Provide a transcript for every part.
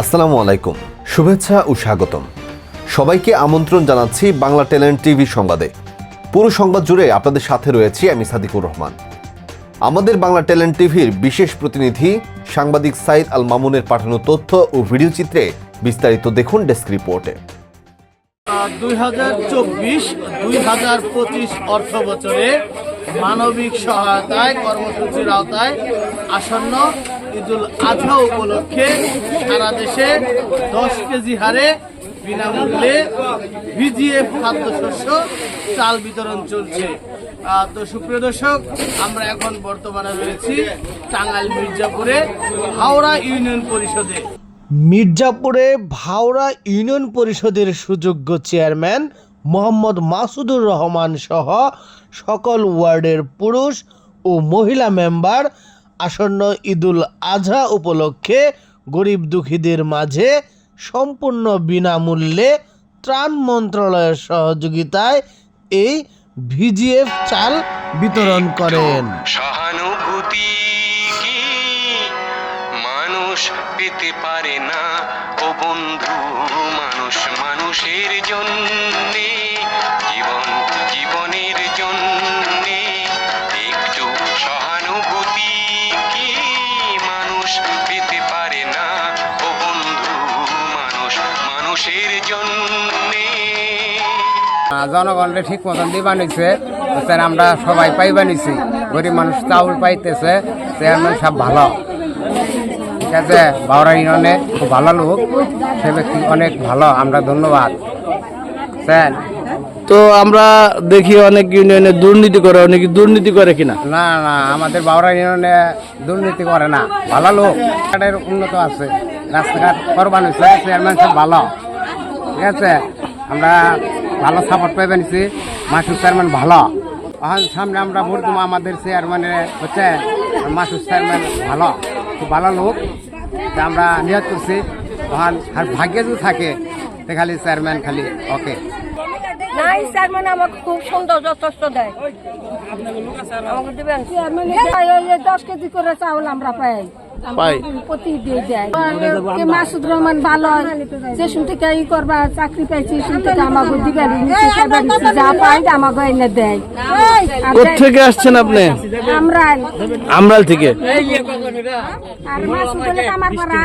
আসসালামু আলাইকুম। শুভেচ্ছা ও স্বাগতম। সবাইকে আমন্ত্রণ জানাচ্ছি বাংলা ট্যালেন্ট টিভি সংবাদে। পুরো সংবাদ জুড়ে আপনাদের সাথে রয়েছি আমি সাদিকুর রহমান। আমাদের বাংলা ট্যালেন্ট টিভির বিশেষ প্রতিনিধি সাংবাদিক সাইদ আল মামুনের পাঠানো তথ্য ও ভিডিও চিত্রে বিস্তারিত দেখুন ডেস্ক রিপোর্টে। দুই হাজার চব্বিশ, দুই হাজার পঁচিশ অর্থ বছরে মানবিক সহায়তায়, কর্মসূচির আওতায় আসন্ন ঈদুল আজহা উপলক্ষে সারা দেশে দশ কেজি হারে বিনামূল্যে ভিজিএফ খাদ্যশস্য চাল বিতরণ চলছে। তো সুপ্রিয় দর্শক, আমরা এখন বর্তমানে রয়েছি টাঙ্গাইল মির্জাপুরে হাওড়া ইউনিয়ন পরিষদে। মির্জাপুরে ভাওড়া ইউনিয়ন পরিষদের সুযোগ্য চেয়ারম্যান মোহাম্মদ মাসুদুর রহমান সহ সকল ওয়ার্ডের পুরুষ ও মহিলা মেম্বার আসন্ন ঈদুল আজহা উপলক্ষে গরিব দুঃখীদের মাঝে সম্পূর্ণ বিনামূল্যে ত্রাণ মন্ত্রণালয়ের সহযোগিতায় এই ভিজিএফ চাল বিতরণ করেন। সহানুভূতি কি? মানুষ পেতে পারে না। ও বন্ধু, মানুষ মানুষের জন্যে জনগণকে ঠিক মতন দিবা স্যার আমরা সবাই পাইবা নিছি। গরিব মানুষ চাউল পাইতেছে চেয়ারম্যান সব ভালো। ঠিক আছে বাউরা ইউনিয়নে খুব ভালো লোক সে ব্যক্তি অনেক ভালো আমরা ধন্যবাদ। স্যার? তো আমরা দেখি অনেক ইউনিয়নে দুর্নীতি করে অনেকে দুর্নীতি করে কিনা? না না আমাদের বাউরা ইউনিয়নে দুর্নীতি করে না ভালো লোক। উন্নত আছে রাস্তাঘাট করবা নিচ্ছে চেয়ারম্যান সব ভালো। ঠিক আছে আমরা ভালো সাপোর্ট পাইবে নিছি মাসুদ চেয়ারম্যান ভালো। এখন সামনে আমরা ভোট দেবো আমাদের চেয়ারম্যানের হচ্ছে মাসুদ চেয়ারম্যান ভালো। খুব ভালো লোক। তা আমরা নিয়ত করছি। তখন আর ভাগ্যে যদি থাকে তে খালি চেয়ারম্যান খালি ওকে নাই আমাকে খুব সুন্দর যথেষ্ট দেয়। আমাকে দিবেন? মানে দশ কেজি করে চাউল আমরা পাই। পাই। প্রতি দিয়ে দেয়। এ মাসুদ রহমান ভালো যে শুন ই করবা চাকরি পাইছি শুন আমাকে দিবেন যা পাই আমাকে এনে দেয়। থেকে আসছেন আপনি? আমরা আমরাল থেকে? আর মাসুদ হলে আমার পাড়া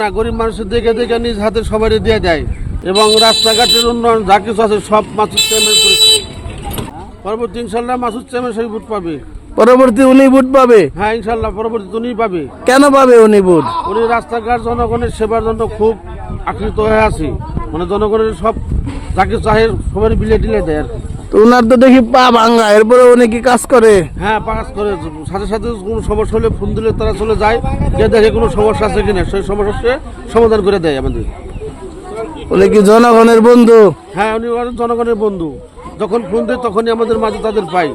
না গরিব মানুষের দেখে দেখে নিজ হাতে সবাই দিয়ে দেয়। এবং রাস্তাঘাটের উন্নয়ন যা কিছু আছে সব মাসুদ চেয়ারম্যান করেছে পরবর্তী ইনশাল্লাহ মাসুদ চেয়ারম্যান সেই ভোট পাবে। পরবর্তী উনি ভোট পাবে? হ্যাঁ ইনশাল্লাহ পরবর্তী উনিই পাবে। কেন পাবে উনি ভোট? উনি রাস্তাঘাট জনগণের সেবার জন্য খুব আকৃত হয়ে আছে। মানে জনগণের সব যাকে চাহে সবাই বিলে টিলে দেয় আর তো উনার তো দেখি পা ভাঙ্গা এরপরে উনি কি কাজ করে? হ্যাঁ পাস করে। সাথে সাথে কোনো সমস্যা হলে ফোন দিলে তারা চলে যায়। যে দেখে কোনো সমস্যা আছে কিনা সেই সমস্যা সমাধান করে দেয় আমাদের। উনি কি জনগণের বন্ধু? হ্যাঁ উনি জনগণের বন্ধু। যখন ফোন দেয় তখনই আমাদের মাঝে তাদের পাই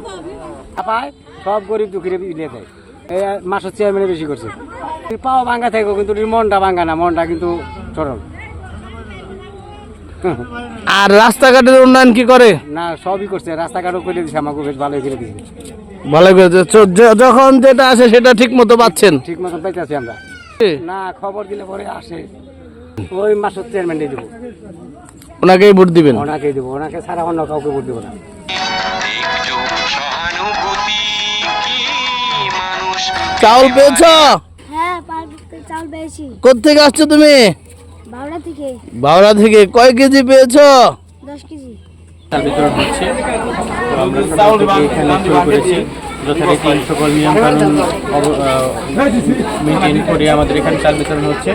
পায় সব গরিব দুঃখীরে বিলে দেয়। এই মাসের চেয়ারম্যানে বেশি করছে। পাওয়া ভাঙ্গা থাকো কিন্তু মনটা ভাঙ্গা না মনটা কিন্তু সরল আর রাস্তাঘাটের উন্নয়ন কি করে? না সবই করছে। রাস্তাঘাটও করে দিছে আমাকে বেশ ভালোই করে দিছে। ভালো করে যখন যেটা আছে সেটা ঠিক মতো পাচ্ছেন? ঠিক মতন পাইতেছি আমরা। না খবর দিলে পরে আসে। ওই মাসের চেয়ারম্যান দিয়ে দেবো। ওনাকেই ভোট দিবেন? ওনাকেই দেবো। ওনাকে ছাড়া অন্য কাউকে ভোট দেবো না। চাউল পেয়েছ? হ্যাঁ চাউল পেয়েছি। কোথেকে আসছো তুমি? বাউলা থেকে। কয় কেজি পেয়েছ? দশ কেজি। চাল বিতরণ হচ্ছে। আমরা সকাল থেকে এখানে শুরু করেছি। যথারীতি সকল নিয়ম কানুন মেনটেন করে আমাদের এখানে চাল বিতরণ হচ্ছে।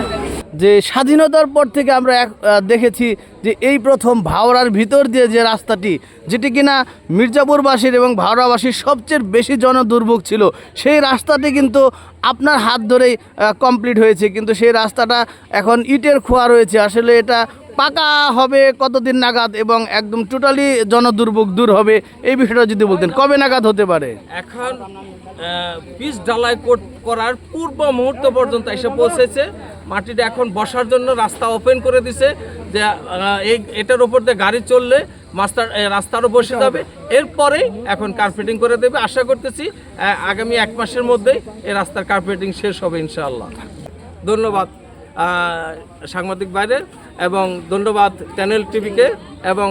যে স্বাধীনতার পর থেকে আমরা এক- দেখেছি যে এই প্রথম ভাওরার ভিতর দিয়ে যে রাস্তাটি, যেটি কিনা মির্জাপুরবাসীর এবং ভাওরাবাসীর সবচেয়ে বেশি জনদুর্ভোগ ছিল, সেই রাস্তাটি কিন্তু আপনার হাত ধরেই কমপ্লিট হয়েছে। কিন্তু সেই রাস্তাটা এখন ইটের খোয়া রয়েছে। আসলে এটা পাকা হবে, কতদিন নাগাদ এবং একদম টোটালি জনদুর্ভোগ দূর হবে, এই বিষয়টা যদি বলতেন, কবে নাগাদ হতে পারে? এখন পিচ ঢালাই করার পূর্ব মুহূর্ত পর্যন্ত এসে পৌঁছেছে। মাটিটা এখন বসার জন্য রাস্তা ওপেন করে দিছে যে এই, এটার উপর দিয়ে গাড়ি চললে মাস্টার রাস্তারও বসে যাবে। এরপরেই এখন কার্পেটিং করে দেবে। আশা করতেছি আগামী এক মাসের মধ্যেই এই রাস্তার কার্পেটিং শেষ হবে ইনশাআল্লাহ। ধন্যবাদ। সাংবাদিক বাইরে এবং ধন্যবাদ চ্যানেল টিভিকে এবং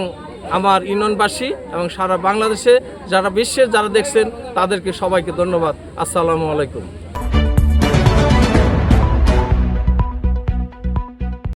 আমার ইউনিয়নবাসী এবং সারা বাংলাদেশে যারা বিশ্বের যারা দেখছেন, তাদেরকে সবাইকে ধন্যবাদ। আসসালামু আলাইকুম।